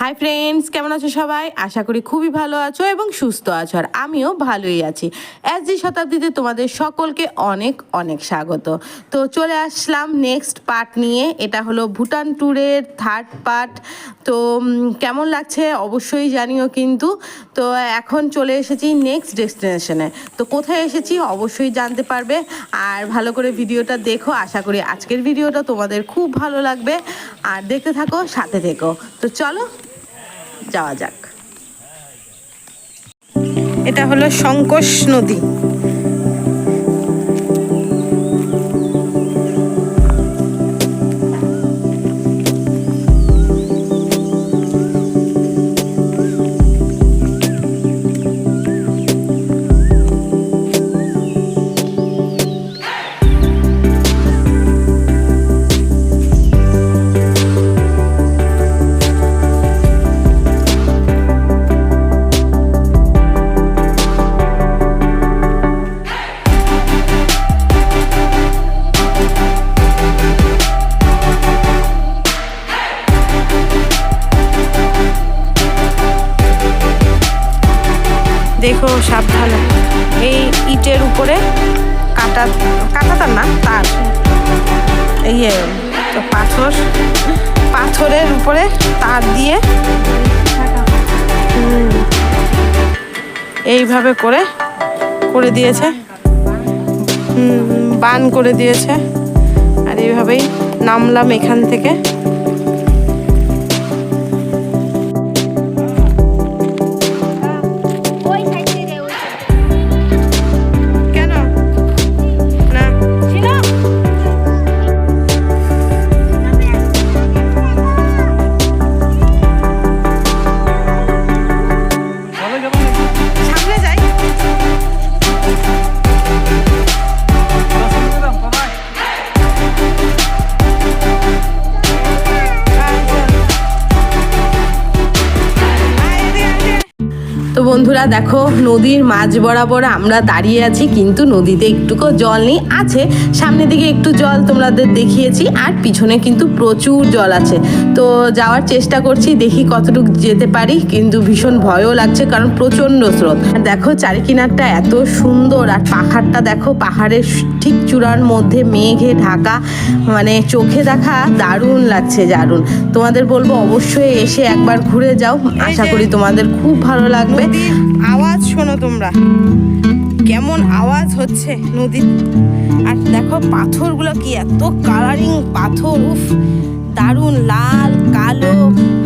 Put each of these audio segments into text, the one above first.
Hi friends কেমন আছো সবাই? আশা করি খুবই ভালো আছো এবং সুস্থ আছো, আর আমিও ভালোই আছি। এস জি শতাব্দীতে তোমাদের সকলকে অনেক অনেক স্বাগত। তো চলে আসলাম নেক্সট পার্ট নিয়ে। এটা হলো ভুটান ট্যুরের থার্ড পার্ট তো কেমন লাগছে অবশ্যই জানিও কিন্তু। তো এখন চলে এসেছি নেক্সট ডেস্টিনেশনে তো কোথায় এসেছি অবশ্যই জানতে পারবে। আর ভালো করে ভিডিওটা দেখো। আশা করি আজকের ভিডিওটা তোমাদের খুব ভালো লাগবে। আর দেখতে থাকো, সাথে থেকো। তো চলো যাওয়া যাক। এটা হলো সংকোষ নদী। উপরে কাটা তার না, তার। তো পাথর, পাথরের উপরে তার দিয়ে এইভাবে করে করে দিয়েছে। বান করে দিয়েছে। আর এইভাবেই নামলাম এখান থেকে। বন্ধুরা দেখো নদীর মাঝ বরাবর আমরা দাঁড়িয়ে আছি কিন্তু নদীতে একটুকু জল নেই আছে। সামনের দিকে একটু জল তোমাদের দেখিয়েছি আর পিছনে কিন্তু প্রচুর জল আছে। তো যাওয়ার চেষ্টা করছি দেখি কতটুকু যেতে পারি কিন্তু ভীষণ ভয়ও লাগছে কারণ প্রচণ্ড স্রোত। আর দেখো চারি কিনারটা এত সুন্দর আর পাহাড়টা দেখো পাহাড়ের ঠিক চূড়ার মধ্যে মেঘে ঢাকা মানে চোখে দেখা দারুণ লাগছে দারুণ তোমাদের বলব অবশ্যই এসে একবার ঘুরে যাও আশা করি তোমাদের খুব ভালো লাগবে। আওয়াজ শোনো তোমরা। কেমন আওয়াজ হচ্ছে নদীর? আর দেখো পাথরগুলো কি এত কালারিং পাথর, উফ, দারুণ লাল, কালো,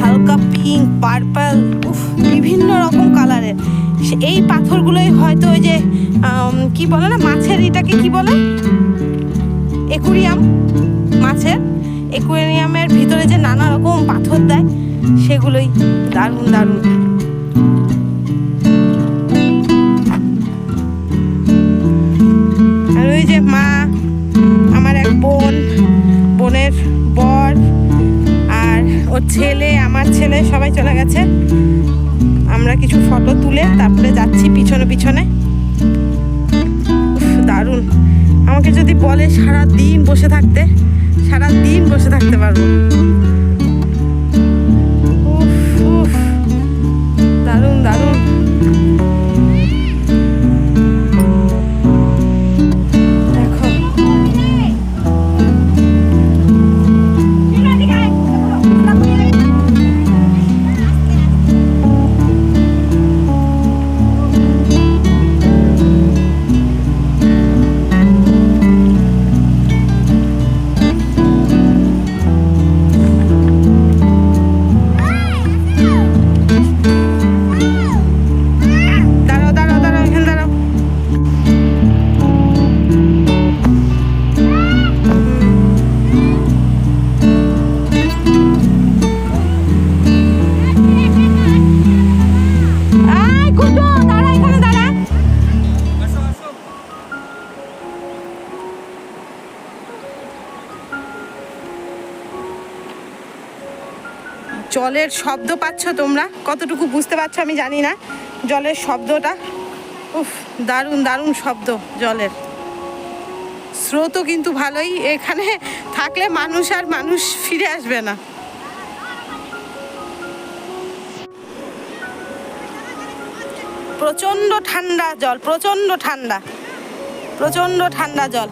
হালকা পিঙ্ক পার্পল উফ, বিভিন্ন রকম কালারের এই পাথরগুলোই হয়তো ওই যে কি বলে না, মাছের এটাকে কি বলে? একুরিয়াম মাছের। একুরিয়ামের ভিতরে যে নানা রকম পাথর দেয়, সেগুলোই দারুণ দারুণ। ছেলে, আমার ছেলে, সবাই চলে গেছে। আমরা কিছু ফটো তুলে তারপরে যাচ্ছি পিছনে পিছনে। দারুণ। আমাকে যদি বলে সারা দিন বসে থাকতে সারা দিন বসে থাকতে পারব। জলের শব্দ পাচ্ছ তোমরা? কতটুকু বুঝতে পারছ আমি জানি না। জলের শব্দটা, উফ, দারুণ দারুণ শব্দ জলের। স্রোতও কিন্তু ভালোই, এখানে থাকলে মানুষ আর মানুষ ফিরে আসবে না। প্রচণ্ড ঠান্ডা জল, প্রচণ্ড ঠান্ডা প্রচণ্ড ঠান্ডা জল।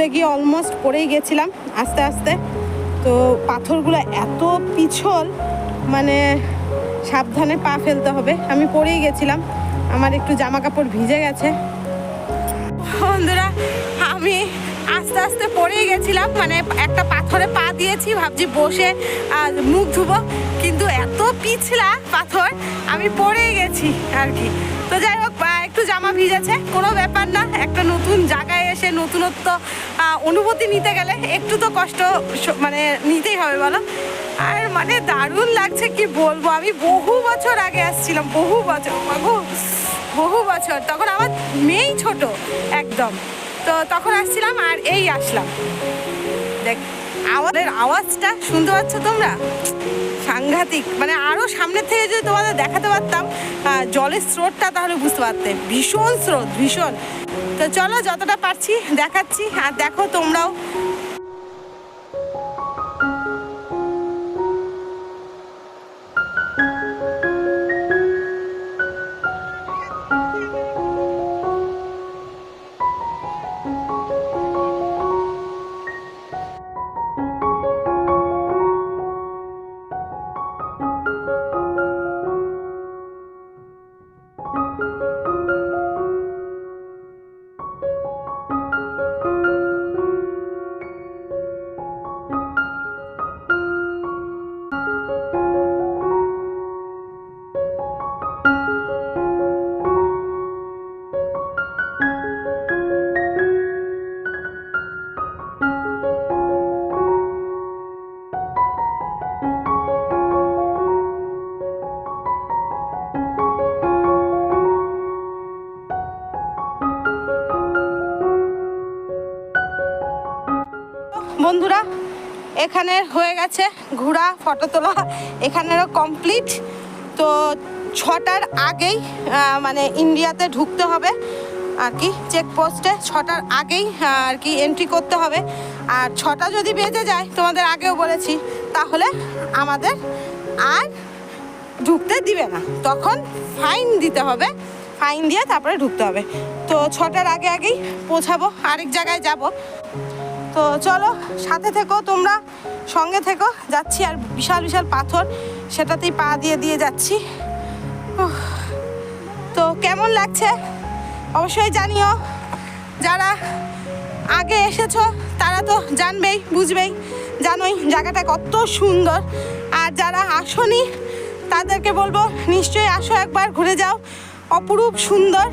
মুখ গিয়ে অলমোস্ট পড়েই গেছিলাম আস্তে আস্তে। তো পাথরগুলো এত পিছল মানে সাবধানে পা ফেলতে হবে। আমি পড়েই গেছিলাম, আমার একটু জামা কাপড় ভিজে গেছে। বন্ধুরা, আমি আস্তে আস্তে পড়েই গেছিলাম মানে একটা পাথরে পা দিয়েছি, ভাবছি বসে আর মুখ ধুবো, কিন্তু এত পিছলা পাথর, আমি পড়েই গেছি আর কি। তো যাই হোক একটু জামা ভিজেছে, কোনো ব্যাপার না, একটা নতুন জায়গায় এসে নতুনত্ব অনুভূতি নিতে গেলে একটু তো কষ্ট মানে নিতেই হবে বলো। আর মানে দারুণ লাগছে, কি বলব? আমি বহু বছর আগে আসছিলাম, বহু বছর বহু বহু বছর, তখন আমার মেয়েই ছোট, একদম। তো তখন আসছিলাম আর এই আসলাম। দেখ আমাদের আওয়াজটা শুনতে পাচ্ছ তোমরা? সাংঘাতিক। মানে আরও সামনের থেকে যদি তোমাদের দেখাতে পারতাম জলের স্রোতটা তাহলে বুঝতে পারতে। ভীষণ স্রোত, ভীষণ। তো চলো যতটা পারছি দেখাচ্ছি, আর দেখো তোমরাও এখানে হয়ে গেছে ঘোরা ফটো তোলা, এখানেরও কমপ্লিট তো ছটার আগেই মানে ইন্ডিয়াতে ঢুকতে হবে আর কি চেকপোস্টে ছটার আগেই আর কি এন্ট্রি করতে হবে। আর ছটা যদি বেজে যায়, তোমাদের আগেও বলেছি, তাহলে আমাদের আর ঢুকতে দিবে না। তখন ফাইন দিতে হবে ফাইন দিয়ে তারপরে ঢুকতে হবে। তো ছটার আগে আগেই পৌঁছাবো, আরেক জায়গায় যাব। তো চলো, সাথে থেকো তোমরা, সঙ্গে থেকো, যাচ্ছি আর বিশাল বিশাল পাথর, সেটাতেই পা দিয়ে দিয়ে যাচ্ছি। তো কেমন লাগছে? অবশ্যই জানিও, যারা আগে এসেছ, তারা তো জানবেই, বুঝবেই, জানোই জায়গাটা কত সুন্দর। আর যারা আসনি, তাদেরকে বলব, নিশ্চয়ই আসো একবার, ঘুরে যাও, অপরূপ সুন্দর।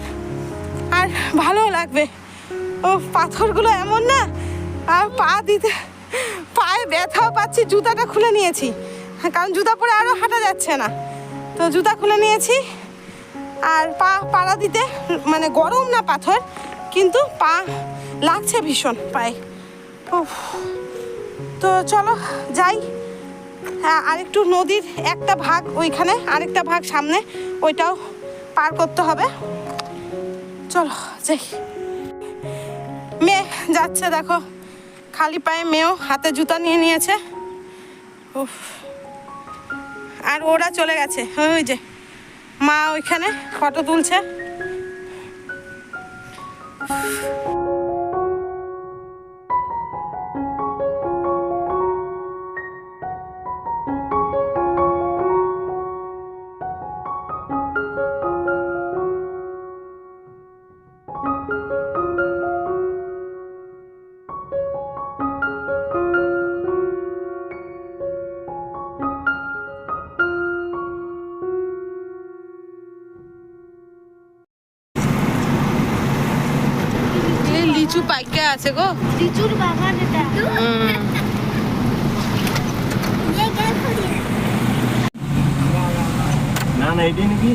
আর ভালো লাগবে। ও পাথরগুলো এমন না আর পা দিতে, পায়ে ব্যথাও পাচ্ছি, জুতাটা খুলে নিয়েছি। কারণ জুতা পরে আরও হাঁটা যাচ্ছে না। তো জুতা খুলে নিয়েছি। আর পা, পাড়া দিতে মানে গরম না পাথর, কিন্তু পা লাগছে ভীষণ পায়ে। উফ। তো চলো, যাই। হ্যাঁ আরেকটু নদীর একটা ভাগ ওইখানে, আরেকটা ভাগ সামনে, ওইটাও পার করতে হবে। চলো, যাই। মেয়ে যাচ্ছে, দেখো। খালি পায়ে মেয়েও হাতে জুতা নিয়ে নিয়েছে। আর ওরা চলে গেছে। ওই যে মা ওইখানে ফটো তুলছে। লিচু পাইকে আছে গো। লিচুর বাগান এটা না না এটি নাকি?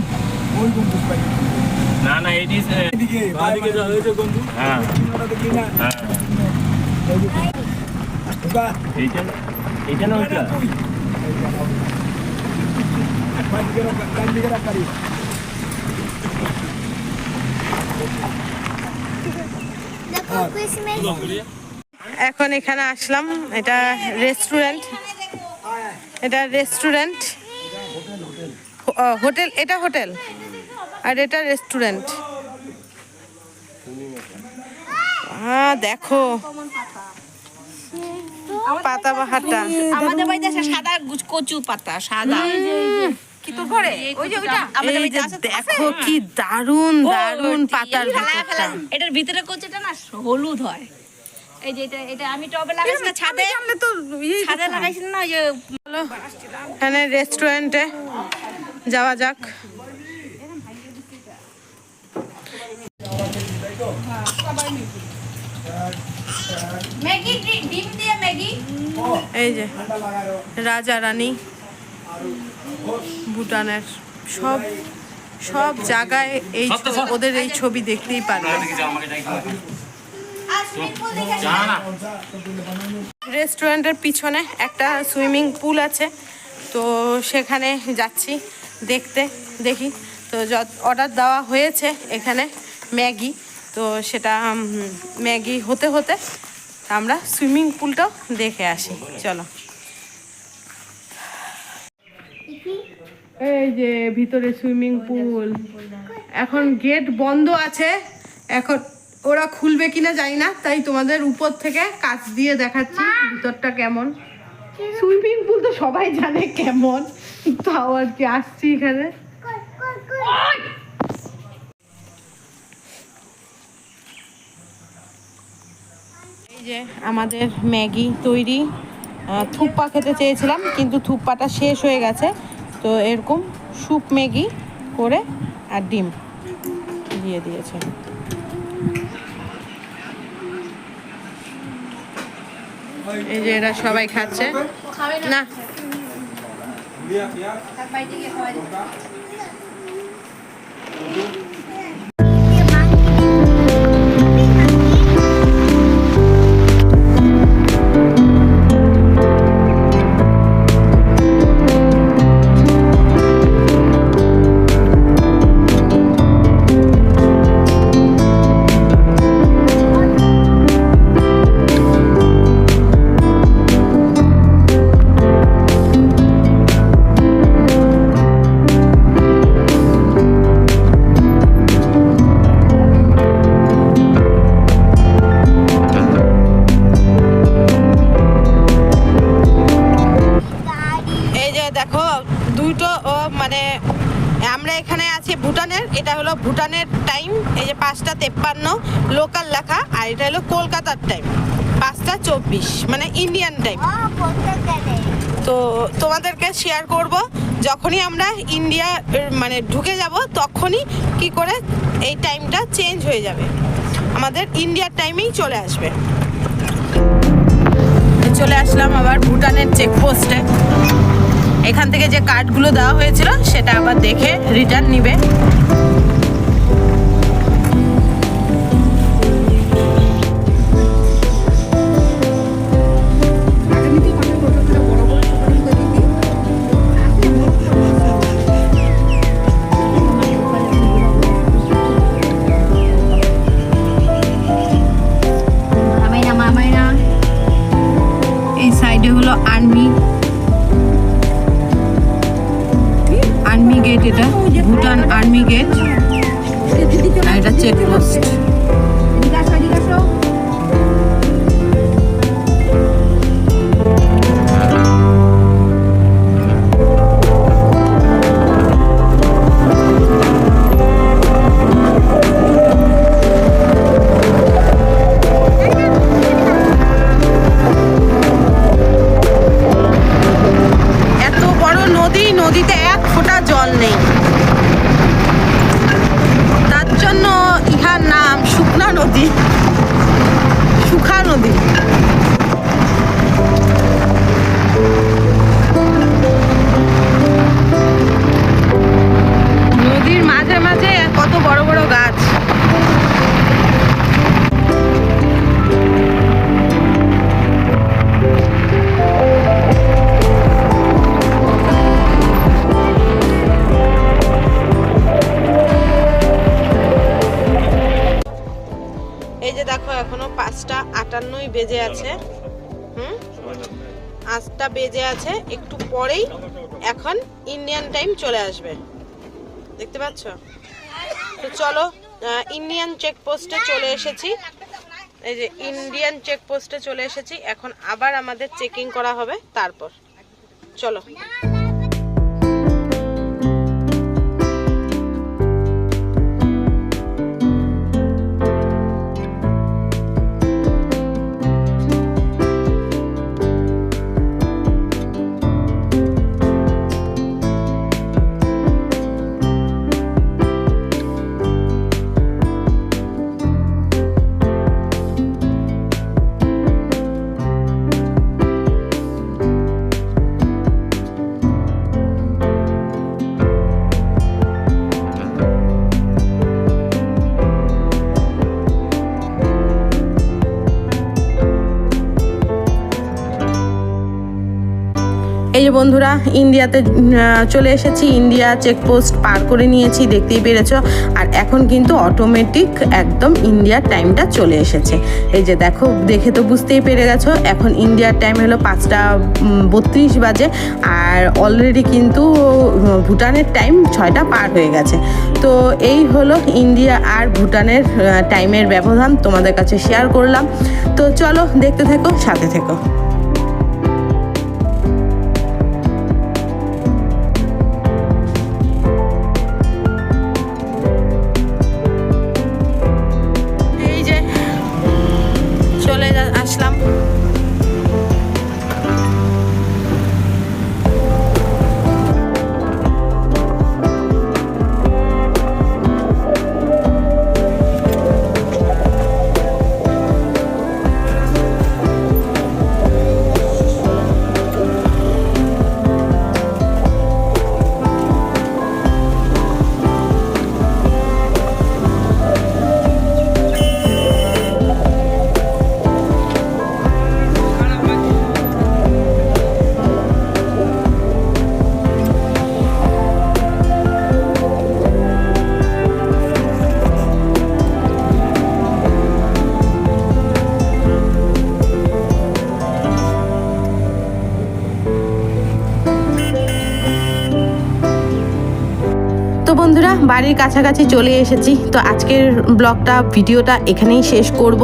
না না এটি এদিকে বাদিকে যা হয়েছে বন্ধু। হ্যাঁ। না হ্যাঁ। এইটা এইটা না ওইটা? দেখো ক্রিসমাস এখন এখানে আসলাম এটা রেস্টুরেন্ট এটা রেস্টুরেন্ট হোটেল এটা হোটেল আর এটা রেস্টুরেন্ট হ্যাঁ দেখো। পাতা বাহারটা। আমাদের বাড়িতে সাদা কচু পাতা সাদা। কি তোর ঘরে? ওই যে ওইটা? আমাদের এই যে দেখো কি দারুণ দারুণ পাতার এই ফেলায় ভেতরটা। ফেলায়। এটার ভিতরে কচুটা না হলুদ হয়। এই যে এটা এটা আমি টবে লাগাইছি না ছাদে? তো ছাদে লাগাইছি না ওই যে এখানে রেস্টুরেন্টে যাওয়া যাক। ম্যাগি ডিম দিয়ে ম্যাগি। এই যে রাজা রানী। ভুটানের সব সব জায়গায় এই ওদের এই ছবি দেখতেই পারবে। দেখে রেস্টুরেন্টের পিছনে একটা সুইমিং পুল আছে তো সেখানে যাচ্ছি দেখতে দেখি। তো অর্ডার দেওয়া হয়েছে এখানে ম্যাগি তো সেটা ম্যাগি হতে হতে আমরা সুইমিং পুলটাও দেখে আসি। চলো। এই যে ভিতরে সুইমিং পুল। এখন গেট বন্ধ আছে। এখন ওরা খুলবে কিনা জানি না তাই তোমাদের উপর থেকে কাছ দিয়ে দেখাচ্ছি ভিতরটা কেমন। সুইমিং পুল তো সবাই জানে কেমন। তাও আর কি আসছি এখানে? এই যে আমাদের ম্যাগি তৈরি। থুপ্পা খেতে চেয়েছিলাম কিন্তু থুপ্পাটা শেষ হয়ে গেছে। তো এরকম স্যুপ ম্যাগি করে আর ডিম দিয়ে দিয়েছে। এই যে এরা সবাই খাচ্ছে। না। এটা হলো ভুটানের টাইম এই যে পাঁচটা তেপ্পান্ন লোকাল লেখা আর এটা হলো কলকাতার টাইম পাঁচটা চব্বিশ মানে ইন্ডিয়ান টাইম। তো তোমাদেরকে শেয়ার করব যখনই আমরা ইন্ডিয়া মানে ঢুকে যাব তখনই কি করে এই টাইমটা চেঞ্জ হয়ে যাবে। আমাদের ইন্ডিয়ার টাইমেই চলে আসবে। চলে আসলাম আবার ভুটানের চেকপোস্টে এখান থেকে যে কার্ডগুলো দেওয়া হয়েছিল সেটা আবার দেখে রিটার্ন নিবে। বড় গাছ। এই যে দেখো, এখনও পাঁচটা আটান্নই বেজে আছে। হুম? পাঁচটা বেজে আছে, একটু পরেই এখন ইন্ডিয়ান টাইম চলে আসবে। দেখতে পাচ্ছ? তো চলো ইন্ডিয়ান চেকপোস্টে চলে এসেছি। এই যে ইন্ডিয়ান চেকপোস্টে চলে এসেছি। এখন আবার আমাদের চেকিং করা হবে, তারপর। চলো। বন্ধুরা, ইন্ডিয়াতে চলে এসেছি। ইন্ডিয়া চেকপোস্ট পার করে নিয়েছি, দেখতেই পেরেছ। আর এখন কিন্তু অটোমেটিক একদম ইন্ডিয়ার টাইমটা চলে এসেছে। এই যে দেখো, দেখে তো বুঝতেই পেরে গেছো। এখন ইন্ডিয়ার টাইম হলো পাঁচটা বত্রিশ বাজে। আর অলরেডি কিন্তু, ভুটানের টাইম ছয়টা পার হয়ে গেছে। তো এই হলো ইন্ডিয়া আর ভুটানের টাইমের ব্যবধান তোমাদের কাছে শেয়ার করলাম। তো চলো, দেখতে থেকো, সাথে থেকো। বন্ধুরা, বাড়ির কাছাকাছি চলে এসেছি। তো আজকের ব্লগটা, ভিডিওটা এখানেই শেষ করব।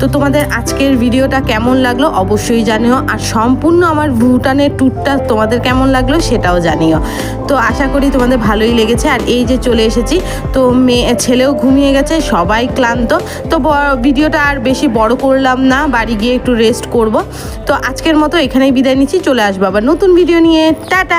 তো তোমাদের আজকের ভিডিওটা কেমন লাগল অবশ্যই জানিও। আর সম্পূর্ণ আমার ভুটানের ট্যুরটা তোমাদের কেমন লাগল সেটাও জানিও। তো আশা করি তোমাদের ভালোই লেগেছে। আর এই যে চলে এসেছি, তো মেয়ে, ছেলেও ঘুমিয়ে গেছে, সবাই ক্লান্ত। তো ভিডিওটা আর বেশি বড় করলাম না, বাড়ি গিয়ে একটু রেস্ট করব। তো আজকের মতো এখানেই বিদায় নিচ্ছি। চলে আসব আবার নতুন ভিডিও নিয়ে। টাটা!